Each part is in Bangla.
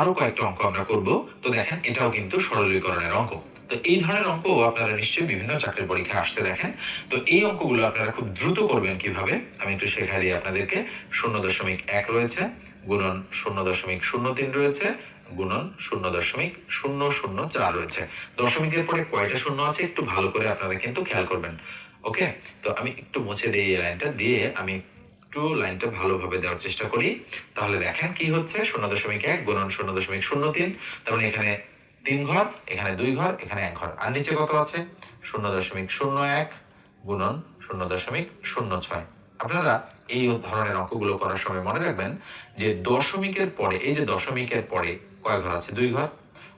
আরও কয়েকটা অঙ্ক আমরা করব। তো দেখেন, এটাও কিন্তু সরলীকরণের অঙ্ক। তো এই ধরনের অঙ্ক আপনারা নিশ্চয়ই বিভিন্ন চাকরির পরীক্ষা আসতে দেখেন। তো এই অঙ্কগুলো আপনারা খুব দ্রুত করবেন কীভাবে? আমি একটু শেখাই দিই আপনাদেরকে। শূন্য দশমিক এক রয়েছে, গুণন শূন্য দশমিক শূন্য তিন রয়েছে, গুণন শূন্য দশমিক শূন্য শূন্য চার রয়েছে। দশমিকের পরে কয়টা শূন্য আছে? একটু ভালো করে আপনারা কিন্তু খেয়াল করবেন। ওকে? তো আমি একটু মুছে দিই এই লাইনটা। দিয়ে আমি একটু লাইনটা ভালোভাবে দেওয়ার চেষ্টা করি। তাহলে দেখেন কি হচ্ছে, শূন্য দশমিক এক গুণন শূন্য দশমিক শূন্য তিন। তার মানে এখানে তিন ঘর, এখানে দুই ঘর, এখানে এক ঘর। আর নিচে কত আছে? শূন্য দশমিক শূন্য এক গুণন শূন্য দশমিক শূন্য ছয়। আপনারা এই ধরনের অঙ্কগুলো করার সময় মনে রাখবেন যে দশমিকের পরে, এই যে দশমিকের পরে কয় ঘর আছে? দুই ঘর।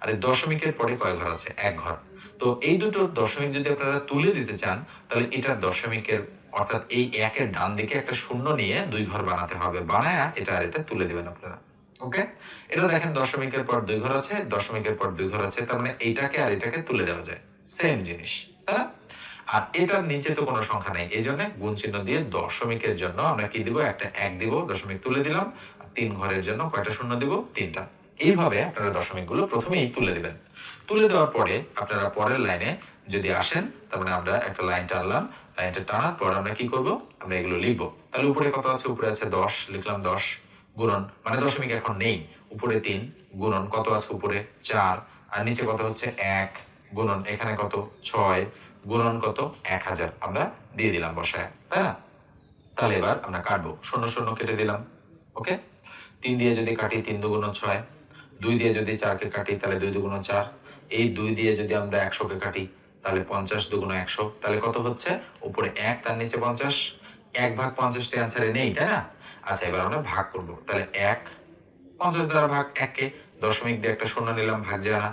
আর এই দশমিকের পরে কয় ঘর আছে? এক ঘর। তো এই দুটো দশমিক যদি আপনারা তুলে দিতে চান, তাহলে এটা দশমিকের অর্থাৎ এই একের ডান দিকে একটা শূন্য নিয়ে দুই ঘর বানাতে হবে। বানায়া এটা আর এটা তুলে দিবেন আপনারা। ওকে এটা দেখেন দশমিকের পর দুই ঘর আছে, দশমিকের পর দুই ঘর আছে, তার মানে এইটাকে আর এটাকে তুলে দেওয়া যায়। সেম জিনিস আর এটার নিচে তো কোনো সংখ্যা নেই, এই জন্য গুণ চিহ্ন দিয়ে দশমিকের জন্য আমরা কি দিব? একটা এক দিব, দশমিক তুলে দিলাম তিন ঘরের জন্য কয়টা শূন্য দিব? তিনটা। এইভাবে আপনারা দশমিকগুলো প্রথমেই তুলে দিবেন। তুলে দেওয়ার পরে আপনারা পরের লাইনে যদি আসেন, তার মানে আমরা একটা লাইন টানলাম লাইনটা আমরা কি করব? আমরা এগুলো লিখব। তাহলে উপরে কত আছে? উপরে আছে দশ, লিখলাম দশ, গুণন মানে দশমিক এখন নেই। উপরে তিন, গুণন, কত আছে উপরে? চার, আর নিচে কত হচ্ছে? এক, গুণন, এখানে কত? ছয়, গুণন কত? এক হাজার। আমরা দিয়ে দিলাম বসায়, তাই না? তাহলে এবার আমরা কাটবো। শূন্য শূন্য কেটে দিলাম, ওকে? তিন দিয়ে যদি কাটি, তিন দুগুণ ছয়। দুই দিয়ে যদি চারকে কাটি, তাহলে দুই দুগুণ চার। এই দুই দিয়ে যদি আমরা একশোকে কাটি তাহলে পঞ্চাশ দুগুণ একশো। তাহলে কত হচ্ছে? উপরে এক, তার নিচে পঞ্চাশ। এক ভাগ পঞ্চাশটি অ্যান্সারে নেই, তাই না? আচ্ছা এবার আমরা ভাগ করব। তাহলে এক, পঞ্চাশ দ্বারা ভাগ এককে দশমিক দিয়ে একটা শূন্য নিলাম, ভাগ যায় না।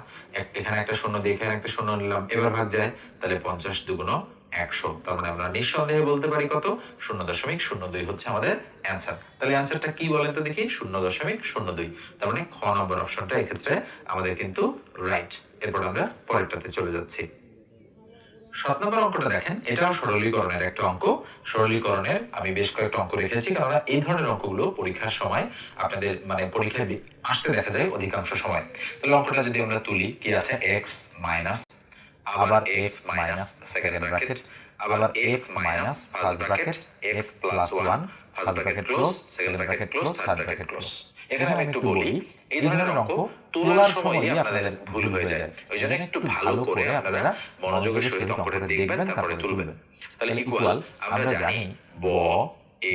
এখানে একটা শূন্য দিয়ে এখানে একটা শূন্য নিলাম, এবার ভাগ যায়। তাহলে পঞ্চাশ দুগুণ একশো। তার মানে আমরা নিঃসন্দেহে বলতে পারি কত? শূন্য দশমিক শূন্য দুই হচ্ছে আমাদের অ্যান্সার তাহলে অ্যান্সারটা কি বলেন তো দেখি? শূন্য দশমিক শূন্য দুই। তার মানে খ নম্বর অপশনটা এক্ষেত্রে আমাদের কিন্তু রাইট এরপর আমরা পরেরটাতে চলে যাচ্ছি। সাত নম্বর অঙ্কটা দেখেন এটাও সরলীকরণের একটা অঙ্ক। সরলীকরণের আমি বেশ কয়েকটা অঙ্ক রেখেছি কারণ এই ধরনের অঙ্কগুলো পরীক্ষার সময় আপনাদের মানে পরীক্ষায় আসতে দেখা যায় অধিকাংশ সময়। তাহলে অঙ্কটা যদি আমরা তুলি, কি আছে? এক্স মাইনাস আবার এক্স মাইনাস সেকেন্ড ব্র্যাকেট আবার X minus first bracket X plus one first bracket close second bracket close third bracket close. এখানে আমি একটু বলি এই ধরনের অঙ্ক তোলার সময়ই আপনাদের ভুল হয়ে যায়। ওই জন্য একটু ভালো করে আপনারা মনোযোগের সহিত অঙ্কটা দেখবেন তারপরে তুলবেন। তাহলে ইকুয়াল আমরা জানি ব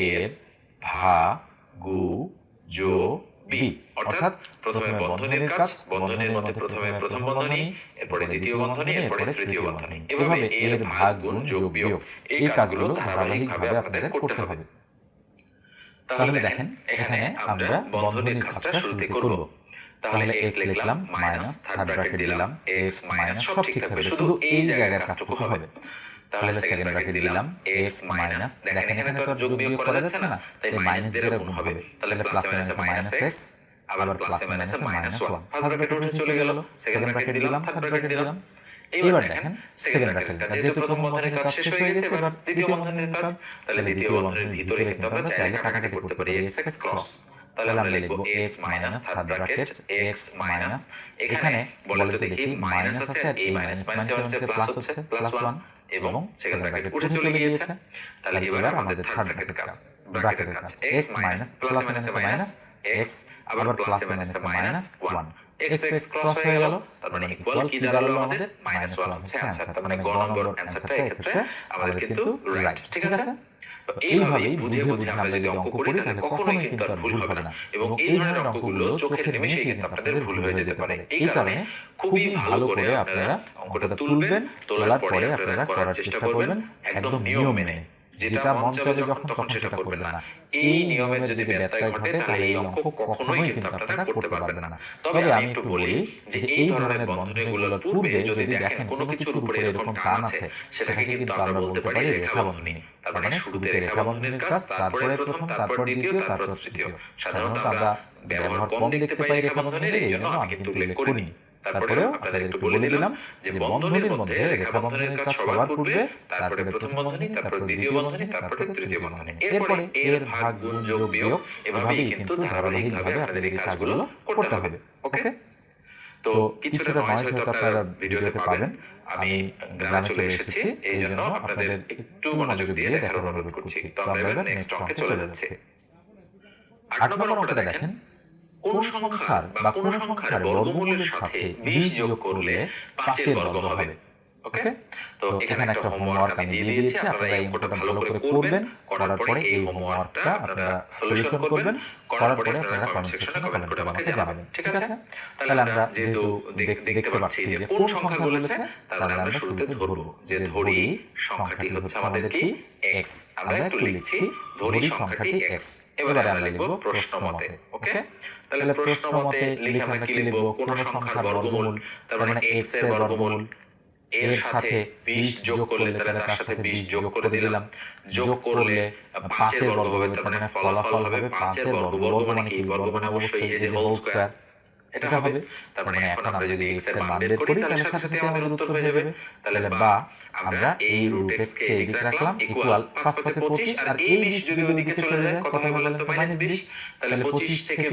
এর ভা গু জো বি। অর্থাৎ প্রথমে বন্ধনীর কাজ বন্ধনীর মধ্যে প্রথমে প্রথম বন্ধনী এরপরে দ্বিতীয় বন্ধনী এরপরে তৃতীয় বন্ধনী। এভাবে এর ভাগ গুণ যোগ বিয়োগ। এই কাজগুলো ধারাবাহিকভাবে আপনাদের করতে হবে তাহলে দেখেন এখানে আমরা বন্ধনীর কাজটা শুরুতে করব। তাহলে এক্স লিখলাম মাইনাস থার্ড ব্র্যাকেট দিলাম এক্স মাইনাস সব ঠিক থাকবে শুধু এই জায়গার কাজটুকু হবে। তাহলে সেকেন্ড ব্র্যাকেট দিলাম এক্স মাইনাস দেখেন এখানে তো যোগ বিয়োগ করা যাচ্ছে না। তাই মাইনাস দিয়ে গুণ হবে। তাহলে প্লাস মাইনাসে মাইনাস এক্স আবার প্লাস মাইনাসে মাইনাস ওয়ান ফার্স্ট ব্র্যাকেট উঠে চলে গেল সেকেন্ড ব্র্যাকেট দিলাম থার্ড ব্র্যাকেট দিলাম। এবার দেখেন সেকেন্ড ব্র্যাকেট যেহেতু প্রথম বন্ধনীর কাজ শেষ হয়ে গেছে এবার দ্বিতীয় বন্ধনীর কাজ তাহলে দ্বিতীয় বন্ধনীর ভিতরে কিন্তু আমরা চাইলে কাটাকাটি করতে পারি এক্স এক্স ক্রস তাহলে আমরা লিখব X minus third bracket X minus এখানে বলে তো দেখি মাইনাস আছে আর এই মাইনাস মাইনাস হচ্ছে প্লাস হচ্ছে প্লাস ওয়ান এবং সেকেন্ড ব্র্যাকেট উঠে চলে গিয়েছে। তাহলে এবার আমাদের থার্ড ব্র্যাকেট কাজ ব্র্যাকেটের কাজ এক্স মাইনাস প্লাস মাইনাসে মাইনাস এক্স আবার প্লাস মাইনাসে minus one X X cross হয়ে গেল। তার মানে ইকুয়াল কি দাঁড়াল আমাদের? মাইনাস ওয়ান হচ্ছে অ্যান্সার তার মানে গ নম্বর অ্যান্সারটা এক্ষেত্রে আমাদের কিন্তু রাইট ঠিক আছে? এইভাবেই বুঝে বুঝে আমরা যদি অঙ্ক করি তাহলে কখনোই কিন্তু আর ভুল হবে না। এবং এই ধরনের অঙ্কগুলো চোখের নিমেষেই কিন্তু আপনাদের ভুল হয়ে যেতে পারে। এই কারণে খুবই ভালো করে আপনারা অঙ্কটা তুলবেন তোলার পরে আপনারা করার চেষ্টা করবেন। একদম নিয়ম মেনে। যেটা মন চাইলে যখন তখন সেটা করবেন না। এই নিয়মের যদি ব্যত্যয় ঘটে তাহলে এই অঙ্ক কখনোই কিন্তু আপনারা করতে পারবেন না। তবে আমি একটু বলি যে এই ধরনের বন্ধনীগুলোর পূর্বে যদি দেখেন কোনো কিছুর উপরে এরকম টান আছে সেটাকে কিন্তু আমরা বলতে পারি রেখা বন্ধনী। তার মানে শুরুতে রেখা বন্ধনীর কাজ তারপরে প্রথম তারপর দ্বিতীয় তারপর তৃতীয় সাধারণত আমরা ব্যবহার কম দেখতে পাই রেখা বন্ধনীর এই জন্য আমি কিন্তু উল্লেখ করিনি তারপরেও আপনাদের একটু বলে দিলাম যে বন্ধনীর মধ্যে রেখা বন্ধনীর কাজ সবার পূর্বে তারপরে প্রথম বন্ধনী তারপরে দ্বিতীয় বন্ধনী তারপরে তৃতীয় বন্ধনী। এরপরে এর ভাগ গুণ যোগ বিয়োগ এভাবেই কিন্তু ধারাবাহিকভাবে আপনাদের এই কাজগুলো করতে হবে ওকে? তো কিছুটা নয়েজ হয়তো আপনারা ভিডিওতে পাবেন। আমি গ্রামে চলে এসেছি এই জন্য আপনাদের একটু মনোযোগ দিয়ে দেখার অনুরোধ করছি। তো আমরা এবার নেক্সট অঙ্কে চলে যাচ্ছি। আট নম্বর অঙ্কটা দেখেন কোন সংখ্যার বা কোন সংখ্যার বর্গমূলের সাথে 20 যোগ করলে 5 এর বর্গ হবে। ওকে তো এখানে একটা হোমওয়ার্ক আমি দিয়ে দিয়েছি আপনারা এই অঙ্কটা ভালো করে করবেন করার পরে এই হোমওয়ার্কটা আপনারা সলিউশন করবেন করার পরে আপনারা কমেন্ট সেকশনে কমেন্ট করে আমাকে জানাবেন ঠিক আছে? তাহলে আমরা যেহেতু দেখতে পাচ্ছি যে কোন সংখ্যা বলেছে তাহলে আমরা শুরুতে ধরব যে ধরি সংখ্যাটি হচ্ছে আমাদের কি x আমরা একটু লিখছি ধরি সংখ্যাটি x এবারে আমরা লিখব প্রশ্ন মতে ওকে তাহলে প্রশ্ন মতে লিখে আমরা কি লিখব কোন সংখ্যার বর্গমূল তার মানে x এর বর্গমূল এর সাথে 20 যোগ করলে তাহলে তার সাথে 20 যোগ করে দিলাম। যোগ করলে 5 এর বর্গ হবে তার মানে ফলাফল হবে 5 এর বর্গ বর্গ মানে কি? বর্গ মানে অবশ্যই এই যে হোল স্কয়ার এটা হবে। তার মানে এখন আমরা যদি x এর মান বের করি তাহলে সাথে সাথে আমাদের উত্তর হয়ে যাবে। তাহলে বা আমরা এই রুট x কে এদিকে রাখলাম ইকুয়াল 5 5 25 আর এই 20 যদি ওদিকে চলে যায় কত হবে বলেন তো -20 তাহলে 25 থেকে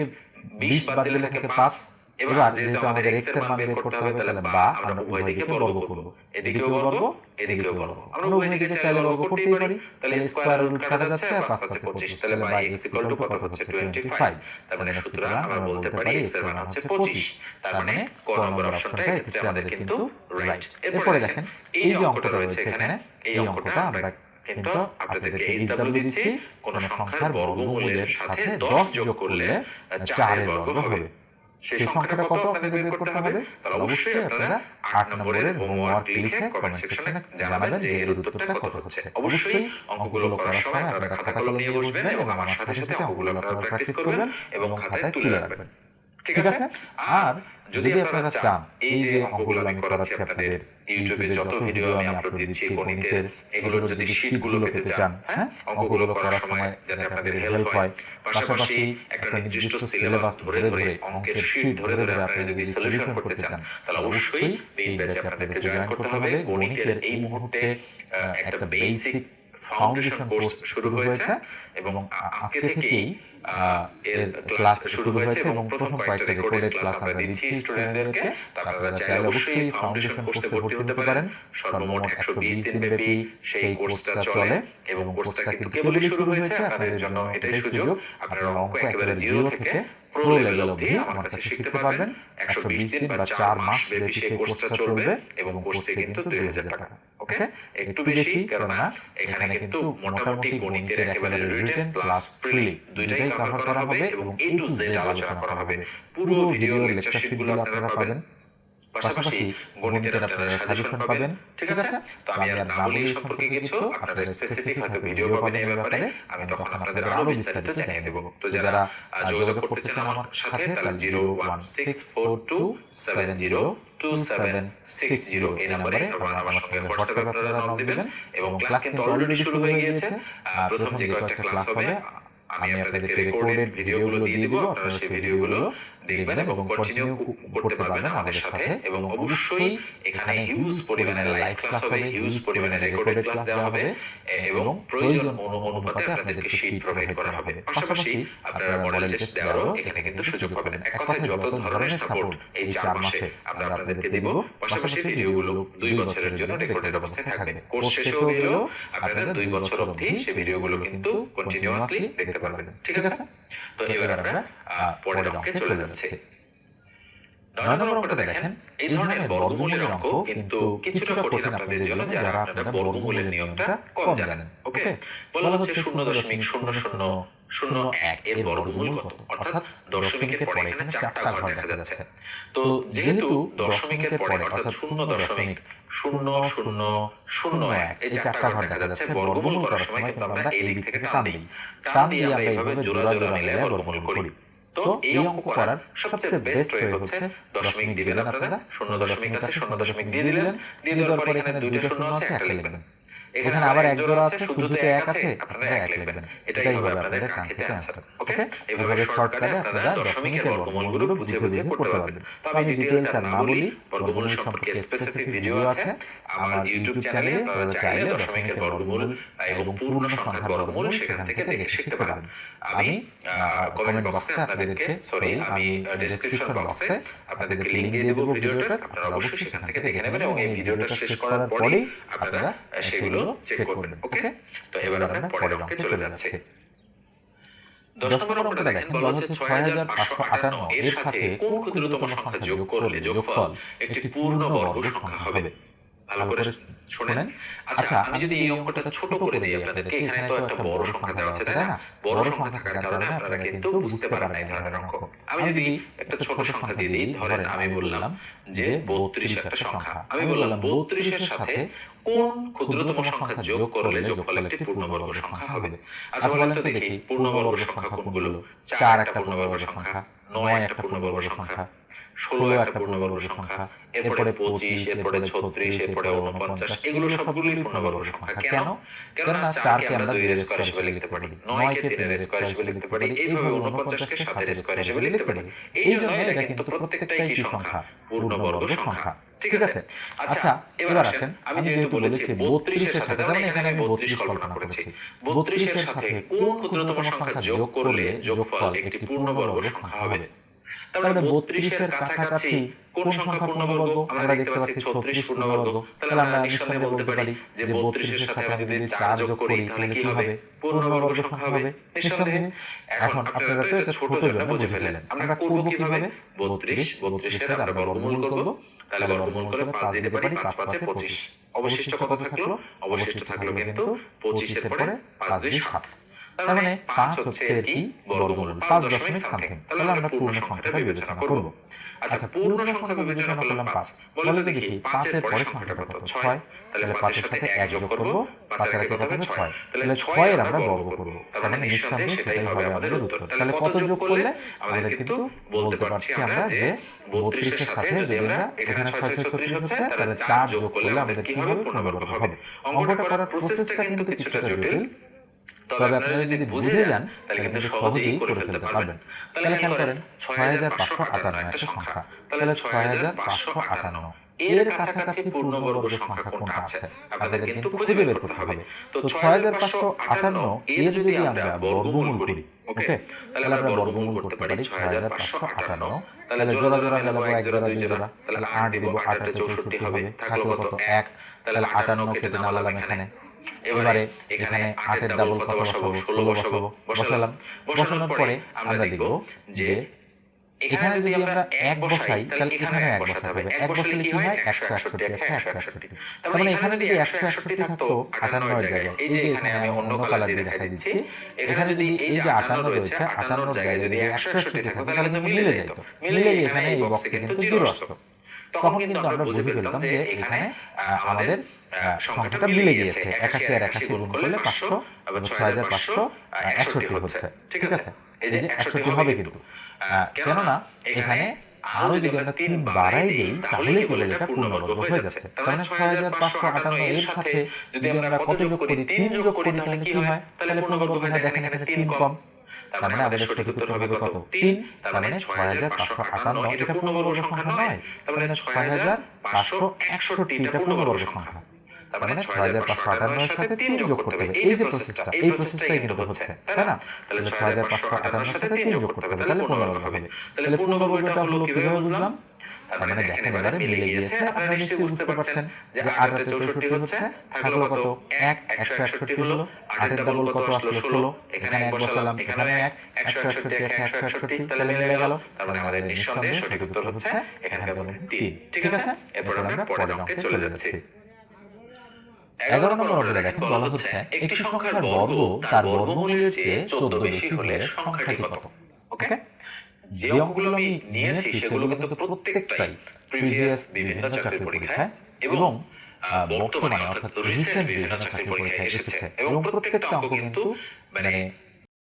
20 বাদ দিলে থাকে 5 এবার যেহেতু আমাদের x এর মান বের করতে হবে তাহলে বা আমরা উভয় দিকে বর্গ করব। এদিকেও বর্গ এদিকেও বর্গ। আমরা উভয় দিকে চাইলে বর্গ করতেই পারি। তাহলে স্কয়ার রুট কাটা যাচ্ছে আর 5 5 25 তাহলে বাই x ইকুয়াল টু কত হচ্ছে 25 তার মানে সুতরাং আমরা বলতে পারি x এর মান হচ্ছে 25 তার মানে ক নম্বর অপশনটা এক্ষেত্রে আমাদের কিন্তু রাইট এরপরে দেখেন এই যে অঙ্কটা রয়েছে এখানে এই অঙ্কটা আমরা কিন্তু আপনাদেরকে এইচডব্লিউ দিচ্ছি কোন সংখ্যার বর্গমূলের সাথে 10 যোগ করলে 4 এর বর্গ হবে সেই সংখ্যাটা কত আপনাদের বের করতে হবে? তাহলে অবশ্যই আপনারা 8 নম্বরের হোমওয়ার্ক লিখে কমেন্ট সেকশনে জানাবেন যে এর উত্তরটা কত হচ্ছে। অবশ্যই অঙ্কগুলো করার সময় আপনারা খাতা কলম নিয়ে বসবেন এবং আমার সাথে সাথে অঙ্কগুলো আপনারা প্র্যাকটিস করবেন এবং খাতায় তুলে রাখবেন। ঠিক আছে? আর যদি আপনারা চান এই যে অঙ্কগুলো আমি করাচ্ছি আপনাদের ইউটিউবে যত ভিডিও আমি আপলোড দিচ্ছি গণিতের এগুলোর যদি শীটগুলো পেতে চান হ্যাঁ? অঙ্কগুলো করার সময় যাতে আপনাদের হেল্প হয় পাশাপাশি একটা নির্দিষ্ট সিলেবাস ধরে ধরে অঙ্কের শীট ধরে ধরে আপনারা যদি সলিউশন করতে চান তাহলে অবশ্যই এই ব্যাচে আপনাদেরকে জয়েন করতে হবে গণিতের এই মুহূর্তে একটা বেসিক ফাউন্ডেশন কোর্স শুরু হয়েছে এবং আজকে থেকেই এর ক্লাস শুরু হয়েছে এবং প্রথম কয়েকটা রেকর্ডেড ক্লাস আমরা দিচ্ছি স্টুডেন্টদেরকে আপনারা চাইলে অবশ্যই ফাউন্ডেশন কোর্সে ভর্তি হতে পারেন। সর্বমোট একশো বিশ দিন ব্যাপী সেই কোর্সটা চলে এবং কোর্সটা কিন্তু কেবলই শুরু হয়েছে আপনাদের জন্য এটাই সুযোগ। আপনারা অঙ্ক একেবারে জিরো থেকে প্রো লেভেল অবধি আমার কাছে শিখতে পারবেন একশো বিশ দিন বা চার মাস ব্যাপী সেই কোর্সটা চলবে এবং কোর্সে কিন্তু দুই হাজার টাকা ওকে? একটু বেশি কেননা এখানে কিন্তু মোটামুটি গণিতের একেবারে রিটেন প্লাস প্রিলি দুইটাই কভার করা হবে এবং এ টু জেড আলোচনা করা হবে। পুরো ভিডিও লেকচার শিটগুলো আপনারা পাবেন। পাশাপাশি গণিতের আপনারা সাজেশন পাবেন ঠিক আছে? তো আমি আর না বলি সম্পর্কে কিছু আপনারা স্পেসিফিক হয়তো ভিডিও পাবেন এই ব্যাপারে আমি তখন আপনাদের আরও বিস্তারিত জানিয়ে দেব। তো যারা যোগাযোগ করতে চান আমার সাথে তাহলে zero one six four two seven zero two seven six zero এই নাম্বারে আপনারা আমার সঙ্গে হোয়াটসঅ্যাপে আপনারা নক দেবেন এবং ক্লাস কিন্তু অলরেডি শুরু হয়ে গিয়েছে। প্রথম যে কয়েকটা ক্লাস হবে আমি আপনাদেরকে রেকর্ডেড ভিডিওগুলো দিয়ে দিব আপনারা সেই ভিডিওগুলো দেখবেন এবং কন্টিনিউ করতে পারবেন আমাদের সাথে এবং অবশ্যই এখানে হিউজ পরিমাণে লাইভ ক্লাস হবে হিউজ পরিমাণে রেকর্ডেড ক্লাস দেওয়া হবে এবং প্রয়োজন অনুপাতে আপনাদেরকে শীট প্রোভাইড করা হবে। পাশাপাশি আপনারা মডেল টেস্ট দেওয়ারও এখানে কিন্তু সুযোগ পাবেন। এক কথায় যত ধরনের সাপোর্ট এই চার মাসে আমরা আপনাদেরকে দেব পাশাপাশি ভিডিওগুলো দুই বছরের জন্য রেকর্ডেড অবস্থায় থাকবে। কোর্স শেষ হয়ে গেলেও আপনারা দুই বছর অবধি সেই ভিডিওগুলো কিন্তু কন্টিনিউয়াসলি দেখতে পারবেন ঠিক আছে তো এবার আমরা পরের অঙ্কে চলে যাচ্ছি। নয় নম্বর অঙ্কটা দেখেন এই ধরনের বর্গমূলের অঙ্ক কিন্তু কিছুটা কঠিন আপনাদের জন্য যারা আপনারা বর্গমূলের নিয়মটা কম জানেন ওকে? বলা হচ্ছে শূন্য দশমিক শূন্য শূন্য শূন্য এক এর বর্গমূল কত? অর্থাৎ দশমিকের পরে এখানে চারটা ঘর দেখা যাচ্ছে। তো যেহেতু দশমিকের পরে অর্থাৎ শূন্য দশমিক শূন্য শূন্য শূন্য এক এই চারটা ঘর দেখা যাচ্ছে। বর্গমূল করার সময় কিন্তু আমরা এই দিক থেকে টান দিই। টান দিয়ে আমরা এইভাবে জোড়া জোড়া মিলে বর্গমূল করি। তো এই অঙ্ক করার সবচেয়ে বেস্ট ওয়ে হচ্ছে দশমিক দিবেন আপনারা। শূন্য দশমিক আছে শূন্য দশমিক দিয়ে দিলেন। দিয়ে দেওয়ার পর এখানে দুইটা শূন্য আছে একটা লিখবেন। এখানে আবার এক জোড়া আছে শুধুতে এক আছে আপনারা এক লিখবেন। এটাই হবে আপনাদের কাঙ্ক্ষিত অ্যান্সার ওকে এভাবে শর্টকাটে আপনারা দশমিকের বর্গমূলগুলো বুঝে বুঝে করতে পারবেন। তো আমি ডিটেইলস আর না বলি বর্গমূল সম্পর্কে স্পেসিফিক ভিডিও আছে আমার ইউটিউব চ্যানেলে আপনারা চাইলে দশমিকের বর্গমূল এবং পূর্ণ সংখ্যার বর্গমূল সেখান থেকে দেখে শিখতে পারেন। আমি কমেন্ট বক্সে আপনাদেরকে সরি আমি ডেসক্রিপশন বক্সে আপনাদেরকে লিংক দিয়ে দেবো ভিডিওটার আপনারা অবশ্যই সেখান থেকে দেখে নেবেন এবং এই ভিডিওটা শেষ করার পরেই আপনারা সেগুলো চেক করবেন ওকে তো এবার আমরা পরের অঙ্কে চলে যাচ্ছি। দশ নম্বর অঙ্কটা দেখেন বলা হচ্ছে ছয় হাজার পাঁচশো আটান্ন এর সাথে কোন ক্ষুদ্রতম সংখ্যা যোগ করলে যোগফল একটি পূর্ণ বর্গ সংখ্যা হবে। ভালো করে শোনেন। আচ্ছা আমি যদি এই অঙ্কটা ছোট করে দিই আপনাদেরকে এখানে তো একটা বড় সংখ্যা দেওয়া আছে তাই না? বড় সংখ্যা থাকার কারণে আপনারা কিন্তু বুঝতে পারেন না এই ধরনের অঙ্ক আমি যদি একটা ছোট সংখ্যা দিয়ে দিই ধরেন আমি বললাম যে বত্রিশ একটা সংখ্যা আমি বললাম বত্রিশের সাথে কোন ক্ষুদ্রতম সংখ্যা যোগ করলে যোগফল একটি পূর্ণবর্গ সংখ্যা হবে। আচ্ছা বলেন তো দেখি পূর্ণবর্গ সংখ্যা কোনগুলো? চার একটা পূর্ণবর্গ সংখ্যা নয় একটা পূর্ণবর্গ সংখ্যা ষোলো একটা পূর্ণবর্গ সংখ্যা এরপরে পঁচিশ এরপরে ছত্রিশ এরপরে উনপঞ্চাশ এগুলো সবগুলোই পূর্ণবর্গ সংখ্যা। কেন? কেননা চারকে আমরা দুই স্কোয়ার হিসেবে লিখতে পারি। নয়কে তিনের স্কোয়ার হিসেবে লিখতে পারি এইভাবে উনপঞ্চাশকে সাতের স্কোয়ার হিসেবে লিখতে পারি। এই জন্য এটা কিন্তু প্রত্যেকটাই কি সংখ্যা? পূর্ণবর্গ সংখ্যা। ঠিক আছে? আচ্ছা এবার আসেন। আমি যেহেতু বলেছি বত্রিশের সাথে তার মানে এখানে আমি বত্রিশ কল্পনা করেছি। বত্রিশের সাথে কোন ক্ষুদ্রতম সংখ্যা যোগ করলে যোগফল একটি পূর্ণবর্গ সংখ্যা হবে তার মানে বত্রিশের কাছাকাছি কোন সংখ্যা পূর্ণবর্গ? আমরা দেখতে পাচ্ছি ছত্রিশ পূর্ণবর্গ। তাহলে আমরা নিঃসন্দেহে বলতে পারি যে বত্রিশের সাথে আমি যদি চার যোগ করি তাহলে কি হবে? পূর্ণবর্গ সংখ্যা হবে নিঃসন্দেহে। এখন আপনারা তো এটা ছোট জন্য বুঝে ফেলেন। আমরা করব কীভাবে? বত্রিশ বত্রিশের আমরা বর্গমূল করব। তাহলে বর্গমূল করে পাঁচ দিতে পারি পাঁচ পাঁচে পঁচিশ। অবশিষ্ট কত থাকল? অবশিষ্ট থাকল কিন্তু পঁচিশের পরে পাঁচ দুই সাত তার মানে পাঁচ হচ্ছে এর কি বর্গমূল পাঁচ দশমিক সামথিং তাহলে আমরা পূর্ণ সংখ্যাটা বিবেচনা করব। আচ্ছা পূর্ণ সংখ্যা বিবেচনা করলাম পাঁচ। বলে দেখি পাঁচের সংখ্যাটা কত? ছয়। তাহলে পাঁচের সাথে এক যোগ করব পাঁচের আগে কত? হবে ছয়। তাহলে ছয়ের আমরা বর্গ করব। তার মানে নিঃসন্দেহে সেটাই হবে আমাদের উত্তর। তাহলে কত যোগ করলে আমাদের কিন্তু বলতে পারছি আমরা যে বত্রিশের সাথে যদি আমরা এখানে ছয় ছয় ছত্রিশ হচ্ছে তাহলে চার যোগ করলে আমাদের কি হবে পূর্ণবর্গ হবে অঙ্কটা করার প্রসেসটা কিন্তু কিছুটা জটিল তবে আপনারা যদি বুঝে যান তাহলে কিন্তু সহজেই করে ফেলতে পারবেন। তাহলে খেয়াল করেন ছয় হাজার পাঁচশো আটান্ন একটা সংখ্যা। তাহলে ছয় হাজার পাঁচশো আটান্ন। এর কাছাকাছি পূর্ণবর্গ সংখ্যা কোনটা আছে? আপনাদের কিন্তু খুঁজে বের করতে হবে। তো ছয় হাজার পাঁচশো আটান্ন এর যদি আমরা বর্গমূল করি ওকে? তাহলে আমরা বর্গমূল করতে পারি ছয় হাজার পাঁচশো আটান্ন। তাহলে জোড়া জোড়া গেল এক জোড়া দুই জোড়া তাহলে আট দিব আট চৌষট্টি হবে থাকল কত এক তাহলে আটান্ন কেটে নামালাম এখানে এবারে এখানে আটের ডাবল কত বসাবো ষোলো বসাবো। বসালাম। বসানোর পরে আমরা দেখব যে এখানে যদি আমরা এক বসাই তাহলে এখানে এক বসাতে হবে। এক বসালে কি হয়? একশো একষট্টি একশো একশো একষট্টি। তার মানে এখানে যদি একশো একষট্টি থাকতো আটান্নর জায়গায়। এই যে এখানে আমি অন্য কালার দিয়ে দেখাই দিচ্ছি। এখানে যদি এই যে আটান্ন রয়েছে আটান্নর জায়গায় যদি একশো একষট্টি থাকতো তাহলে কিন্তু মিলে যেত। মিলে এখানে এই বক্সে কিন্তু জিরো আসতো তখন কিন্তু আমরা বুঝে ফেলতাম যে এখানে আমাদের সংখ্যাটা মিলে গিয়েছে একাশি আর একাশি গুণ করলে পাঁচশো ছয় হাজার পাঁচশো একষট্টি হচ্ছে। ঠিক আছে? এই যে একষট্টি হবে কিন্তু। কেননা এখানে আরও যদি আমরা তিন বাড়াই দিই তাহলে কি বলে এটা পূর্ণবর্গ হয়ে যাচ্ছে। মানে ছয় হাজার পাঁচশো আটান্ন এর সাথে যদি আমরা কত যোগ করি? তিন যোগ করি তাহলে কি হয়? তাহলে পূর্ণবর্গ হয় দেখেন এখানে তিন কম। তার মানে আমাদের সঠিক উত্তর হবে কত? তিন। তার মানে ছয় হাজার পাঁচশো আটান্ন। এটা পূর্ণবর্গ সংখ্যা নয়। তার মানে ছয় হাজার পাঁচশো একষট্টি। এটা পূর্ণবর্গ সংখ্যা। তার মানে ছয় হাজার পাঁচশো আটান্নর সাথে তিন যোগ করতে হবে। এই যে প্রসেসটা এই প্রসেসটাই কিন্তু হচ্ছে তাই না? তাহলে ছয় হাজার পাঁচশো আটান্নর সাথে তিন যোগ করতে হবে। তাহলে পূর্ণবর্গ হবে। তাহলে পূর্ণবর্গটা হলো কীভাবে বুঝলাম? তার মানে দেখেন এবারে মিলে গিয়েছে আপনারা নিশ্চয়ই বুঝতে পারছেন যে আট আটে চৌষট্টি হচ্ছে থাকল কত? এক একশো একষট্টি হলো আটের ডাবল কত আসলো ষোলো এখানে এক বসালাম এখানে এক একশো একষট্টি এক একশো একষট্টি তাহলে মিলে গেল। মানে আমাদের নিঃসন্দেহে সঠিক উত্তর হচ্ছে তিন ঠিক আছে? এরপর আমরা পরের অঙ্কে চলে যাচ্ছি। এগারো নম্বর অঙ্কে দেখেন বলা হচ্ছে একটি সংখ্যার বর্গ তার বর্গমূলের চেয়ে চোদ্দ বেশি হলে সংখ্যাটি কত ওকে যে অঙ্কগুলো আমি নিয়েছি সেগুলো কিন্তু প্রত্যেকটাই প্রিভিয়াস বিভিন্ন চাকরির পরীক্ষায় এবং বর্তমানে অর্থাৎ রিসেন্ট বিভিন্ন চাকরির পরীক্ষায় এসেছে। এবং প্রত্যেকটা অঙ্ক কিন্তু মানে